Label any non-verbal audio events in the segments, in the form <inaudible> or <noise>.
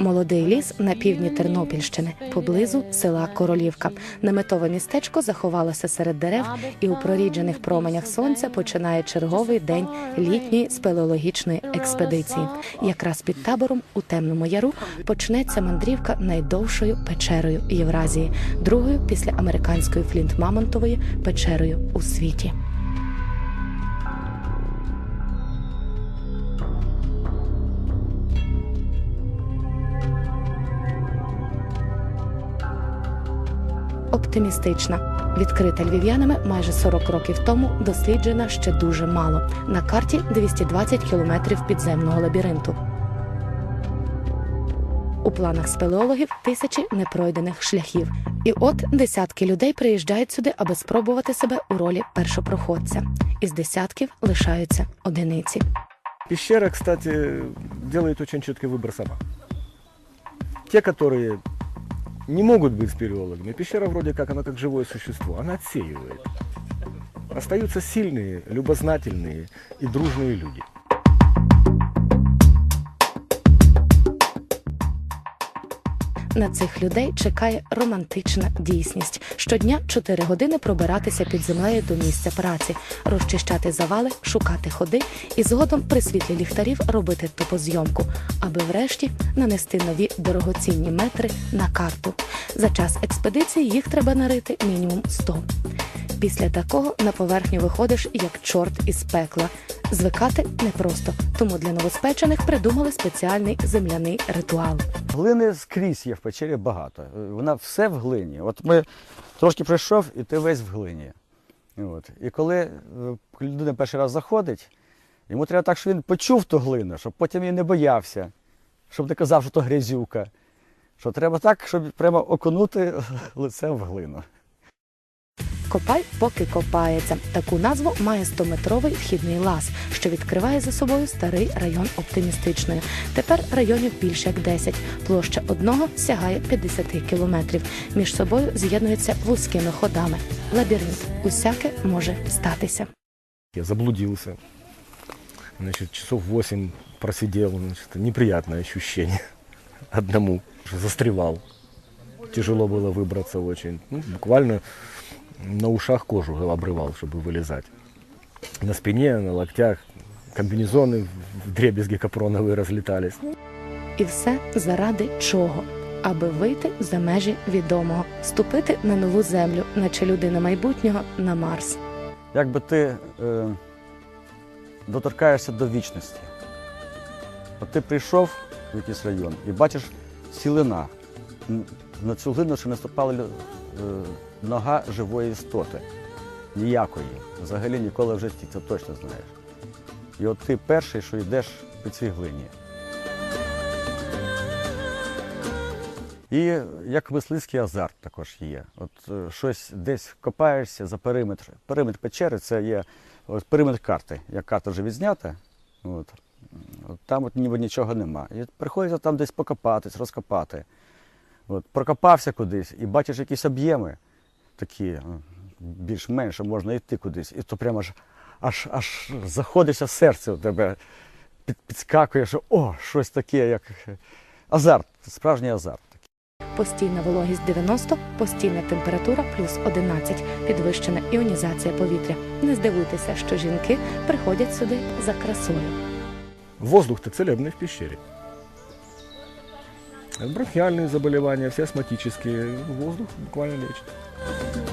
Молодий ліс на півдні Тернопільщини, поблизу села Королівка. Наметове містечко заховалося серед дерев, і у проріджених променях сонця починає черговий день літньої спелеологічної експедиції. Якраз під табором у темному яру почнеться мандрівка найдовшою печерою Євразії, другою після американської Флінт-Мамонтової печерою у світі. Оптимістична. Відкрита львів'янами майже 40 років тому досліджена ще дуже мало. На карті 220 кілометрів підземного лабіринту. У планах спелеологів тисячі непройдених шляхів. І от десятки людей приїжджають сюди, аби спробувати себе у ролі першопроходця. Із десятків лишаються одиниці. Пещера, кстати, делает очень четкий выбор сама. Те, которые не могут быть спелеологами, пещера вроде как, она как живое существо, она отсеивает. Остаются сильные, любознательные и дружные люди. На цих людей чекає романтична дійсність. Щодня 4 години пробиратися під землею до місця праці, розчищати завали, шукати ходи і згодом при світлі ліхтарів робити топозйомку, аби врешті нанести нові дорогоцінні метри на карту. За час експедиції їх треба нарити мінімум 100. Після такого на поверхню виходиш як чорт із пекла. Звикати непросто, тому для новоспечених придумали спеціальний земляний ритуал. Глини скрізь є в печері багато. Вона все в глині. От ми трошки прийшов, і ти весь в глині. От. І коли е, людина перший раз заходить, йому треба так, щоб він почув ту глину, щоб потім він не боявся, щоб не казав, що то грязюка. Що треба так, щоб прямо окунути <laughs> лицем в глину. Копай, поки копається. Таку назву має 100-метровий вхідний лаз, що відкриває за собою старий район оптимістичної. Тепер районів більше як 10. Площа одного сягає 50 кілометрів. Між собою з'єднуються вузькими ходами. Лабіринт. Усяке може статися. Я заблудился. Значит, часов 8 просидел. Значит, неприятное ощущение. <laughs> Одному. Застревал. Тяжело было выбраться очень. Ну, буквально на ушах кожу обрывал, чтобы вылезать. На спине, на локтях. Комбинезоны в дребезги капроновые разлетались. І все заради чого? Аби вийти за межі відомого, ступити на нову землю, наче людина майбутнього на Марс. Якби ти е, доторкаєшся до вічності. От ти прийшов в якийсь район і бачиш цілина. Н- На цю глину ще не ступала лю- е, нога живої істоти. Ніякої. Взагалі ніколи в житті, це точно знаєш. І от ти перший, що йдеш по цій глині. І як мисливський азарт також є. От е, щось десь копаєшся за периметр. Периметр печери це є от, периметр карти. Як карта вже відзнята, от, от, там от ніби нічого нема. І приходиться там десь покопатись, розкопати. От, прокопався кудись і бачиш якісь об'єми такі, е, більш-менш, можна йти кудись. І то прямо аж, аж, аж заходиться серце у тебе, під, підскакує, що о, щось таке, як азарт, справжній азарт. Постійна вологість 90, постійна температура плюс 11, підвищена іонізація повітря. Не здивуйтеся, що жінки приходять сюди за красою. Воздух-то целебный в пещере. Бронхиальные заболевания, все астматические. Воздух буквально лечит.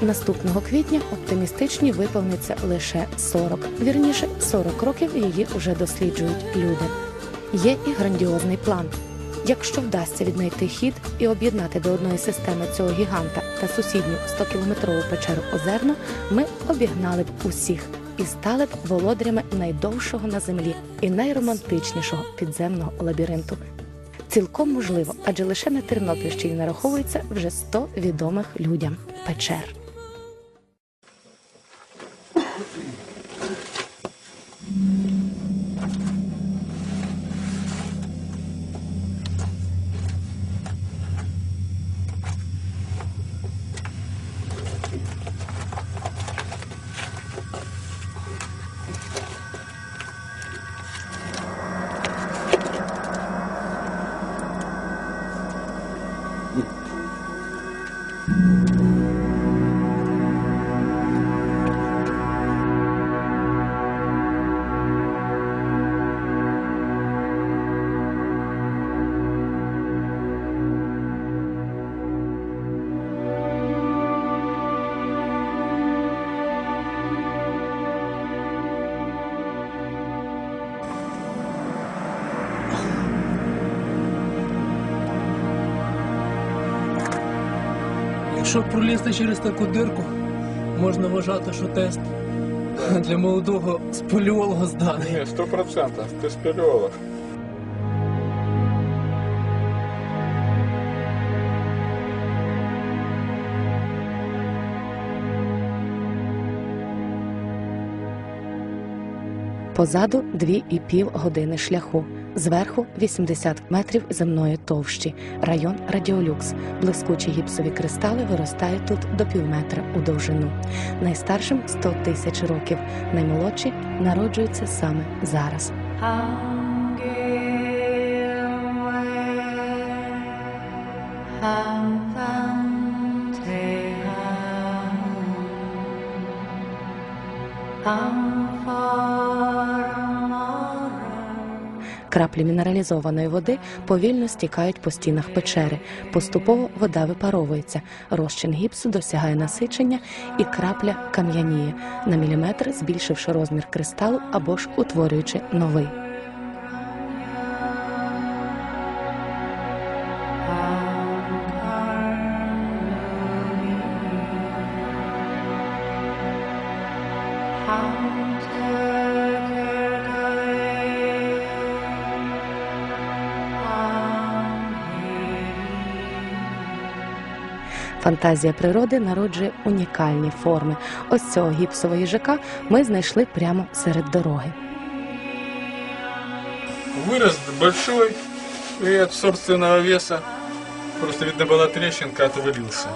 Наступного квітня оптимістичні виповниться лише 40. Вірніше, 40 років її уже досліджують люди. Є і грандіозний план. Якщо вдасться віднайти хід і об'єднати до одної системи цього гіганта та сусідню 100-кілометрову печеру Озерно, ми обігнали б усіх і стали б володарями найдовшого на землі і найромантичнішого підземного лабіринту. Цілком можливо, адже лише на Тернопільщині нараховується вже 100 відомих людям печер. Якщо пролізти через таку дирку, можна вважати, що тест для молодого спелеолога зданий. Не, сто процентов. Ты спелеолог. Позаду дві і пів години шляху. Зверху 80 метрів земної товщі. Район Радіолюкс. Блискучі гіпсові кристали виростають тут до півметра у довжину. Найстаршим 100 тисяч років. Наймолодші народжуються саме зараз. Краплі мінералізованої води повільно стікають по стінах печери. Поступово вода випаровується. Розчин гіпсу досягає насичення, і крапля кам'яніє на міліметр, збільшивши розмір кристалу або ж утворюючи новий. Фантазія природи народжує унікальні форми. Ось цього гіпсового їжака ми знайшли прямо серед дороги. Вырос большой и от собственного веса. Просто видно была трещинка, отвалился.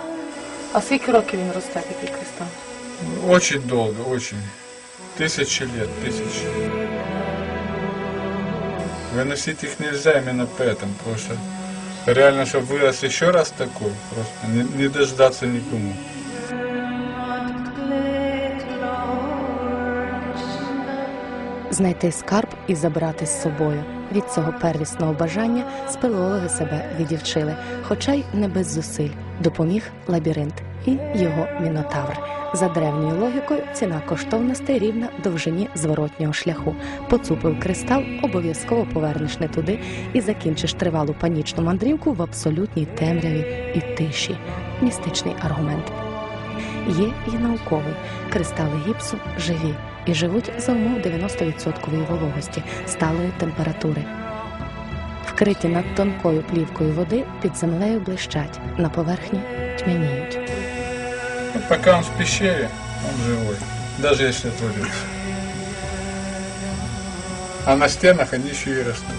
А скільки років він росте такий кристал? Очень долго, очень. Тысячи лет, тысячи. Выносить их нельзя именно поэтому, потому что реально, чтобы вырос еще раз такой, просто не, не дождаться никому. Знайти скарб і забрати з собою. Від цього первісного бажання спелеологи себе відівчили, хоча й не без зусиль. Допоміг лабіринт і його мінотавр. За древньою логікою ціна коштовностей рівна довжині зворотнього шляху. Поцупив кристал, обов'язково повернеш не туди і закінчиш тривалу панічну мандрівку в абсолютній темряві і тиші. Містичний аргумент. Є і науковий. Кристали гіпсу живі і живуть за умов 90% вологості сталої температури. Вкриті над тонкою плівкою води під землею блищать, на поверхні тьмяніють. Поки пока он в пещере, он живой, даже если отвалился. А на стенах они еще и растут.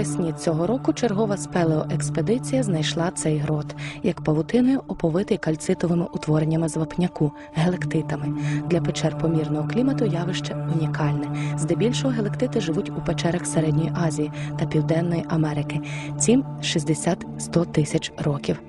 Навесні цього року чергова спелеоекспедиція знайшла цей грот, як павутиною оповитий кальцитовими утвореннями з вапняку, гелектитами. Для печер помірного клімату явище унікальне. Здебільшого гелектити живуть у печерах Середньої Азії та Південної Америки. Цім 60-100 тисяч років.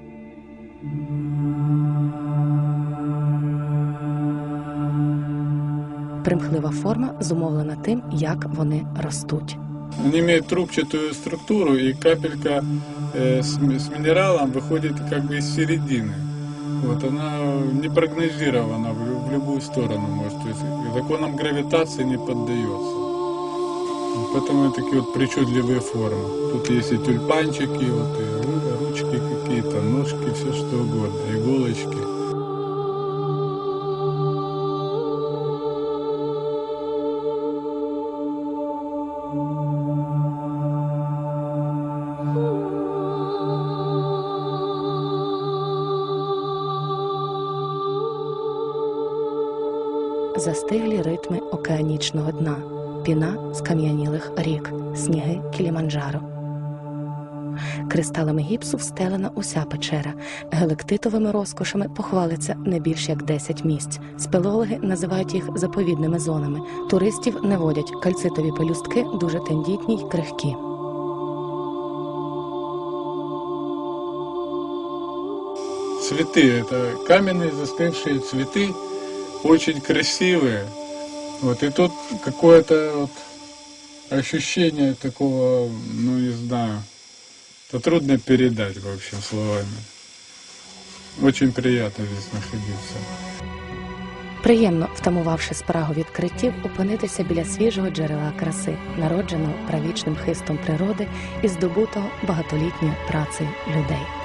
Примхлива форма зумовлена тим, як вони ростуть. Он имеет трубчатую структуру, и капелька э, с, с минералом выходит как бы из середины. Вот она не прогнозирована в, в любую сторону может, то есть законам гравитации не поддается. Поэтому такие вот причудливые формы. Тут есть и тюльпанчики, вот и ру- ручки какие-то, ножки, все что угодно, иголочки. застиглі ритми океанічного дна, піна скам'янілих рік, сніги Кіліманджаро. Кристалами гіпсу встелена уся печера. Гелектитовими розкошами похвалиться не більш як 10 місць. Спелеологи називають їх заповідними зонами. Туристів не водять. Кальцитові пелюстки дуже тендітні й крихкі. Цветы, это каменные застывшие цветы, очень красивые. Вот, и тут какое-то вот ощущение такого, ну не знаю, это трудно передать, в общем, словами. Очень приятно здесь находиться. Приємно, втамувавши спрагу відкриттів, опинитися біля свіжого джерела краси, народженого правічним хистом природи і здобутого багатолітньою працею людей.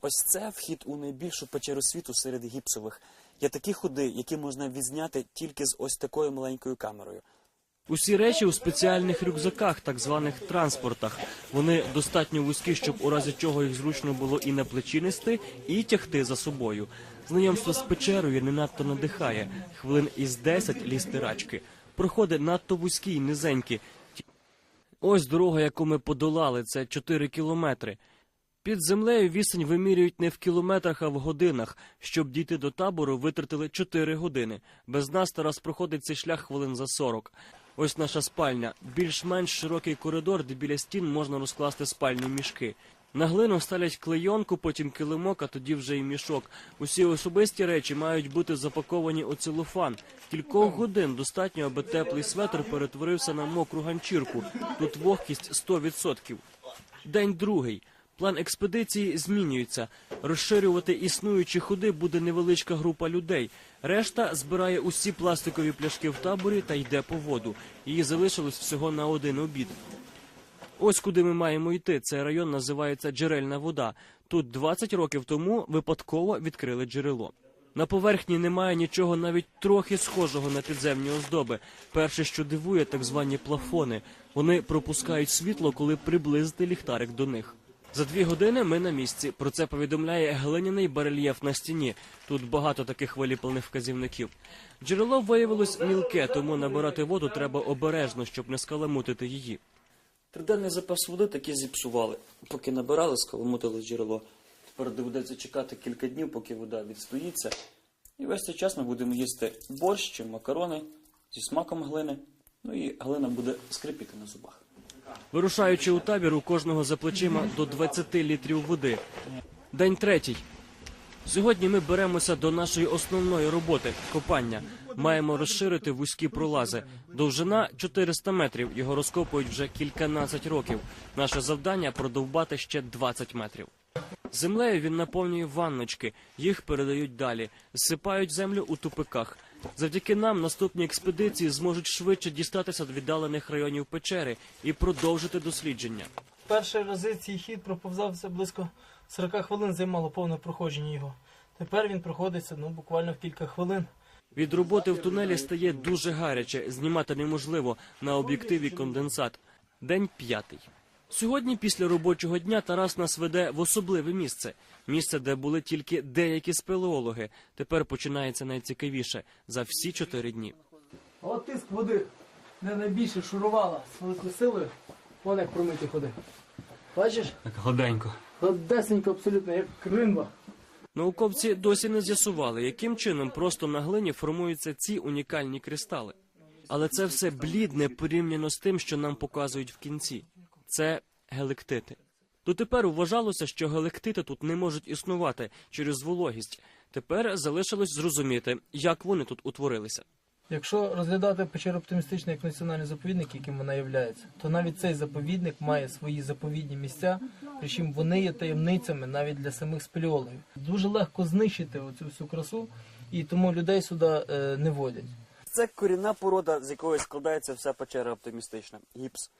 Ось це вхід у найбільшу печеру світу серед гіпсових. Є такі ходи, які можна відзняти тільки з ось такою маленькою камерою. Усі речі у спеціальних рюкзаках, так званих транспортах. Вони достатньо вузькі, щоб у разі чого їх зручно було і на плечі нести, і тягти за собою. Знайомство з печерою не надто надихає. Хвилин із 10 лізти рачки. Проходи надто вузькі й низенькі. Ось дорога, яку ми подолали, це 4 кілометри. Під землею відстань вимірюють не в кілометрах, а в годинах. Щоб дійти до табору, витратили 4 години. Без нас Тарас проходить цей шлях хвилин за 40. Ось наша спальня. Більш-менш широкий коридор, де біля стін можна розкласти спальні мішки. На глину ставлять клейонку, потім килимок, а тоді вже і мішок. Усі особисті речі мають бути запаковані у целофан. Кількох годин достатньо, аби теплий светр перетворився на мокру ганчірку. Тут вогкість 100%. День другий. План експедиції змінюється. Розширювати існуючі ходи буде невеличка група людей. Решта збирає усі пластикові пляшки в таборі та йде по воду. Її залишилось всього на один обід. Ось куди ми маємо йти. Цей район називається Джерельна вода. Тут 20 років тому випадково відкрили джерело. На поверхні немає нічого навіть трохи схожого на підземні оздоби. Перше, що дивує, так звані плафони. Вони пропускають світло, коли приблизити ліхтарик до них. За дві години ми на місці. Про це повідомляє глиняний барельєф на стіні. Тут багато таких виліплених вказівників. Джерело виявилось мілке, тому набирати воду треба обережно, щоб не скаламутити її. Триденний запас води таки зіпсували. Поки набирали, скаламутили джерело. Тепер доведеться чекати кілька днів, поки вода відстоїться. І весь цей час ми будемо їсти борщ чи макарони зі смаком глини. Ну і глина буде скрипіти на зубах. Вирушаючи у табір, у кожного за плечима до 20 літрів води. День третій. Сьогодні ми беремося до нашої основної роботи копання. Маємо розширити вузькі пролази. Довжина 400 метрів. Його розкопують вже кільканадцять років. Наше завдання продовбати ще 20 метрів. Землею він наповнює ванночки, їх передають далі, зсипають землю у тупиках. Завдяки нам наступні експедиції зможуть швидше дістатися до віддалених районів печери і продовжити дослідження. Перші рази цей хід проповзався близько 40 хвилин, займало повне проходження його. Тепер він проходиться ну, буквально в кілька хвилин. Від роботи в тунелі стає дуже гаряче, знімати неможливо на об'єктиві конденсат. День п'ятий. Сьогодні, після робочого дня, Тарас нас веде в особливе місце. Місце, де були тільки деякі спелеологи. Тепер починається найцікавіше за всі чотири дні. От тиск води не найбільше шурувала з великою силою. Вон як промиті ходи. Бачиш? Так гладенько. Гладесенько абсолютно, як кримба. Науковці досі не з'ясували, яким чином просто на глині формуються ці унікальні кристали. Але це все блідне порівняно з тим, що нам показують в кінці. Це гелектити. Дотепер вважалося, що гелектити тут не можуть існувати через вологість. Тепер залишилось зрозуміти, як вони тут утворилися. Якщо розглядати печеру оптимістично як національний заповідник, яким вона є, то навіть цей заповідник має свої заповідні місця, причому вони є таємницями навіть для самих спелеологів. Дуже легко знищити оцю всю красу, і тому людей сюди е, не водять. Це корінна порода, з якої складається вся печера оптимістична. Гіпс.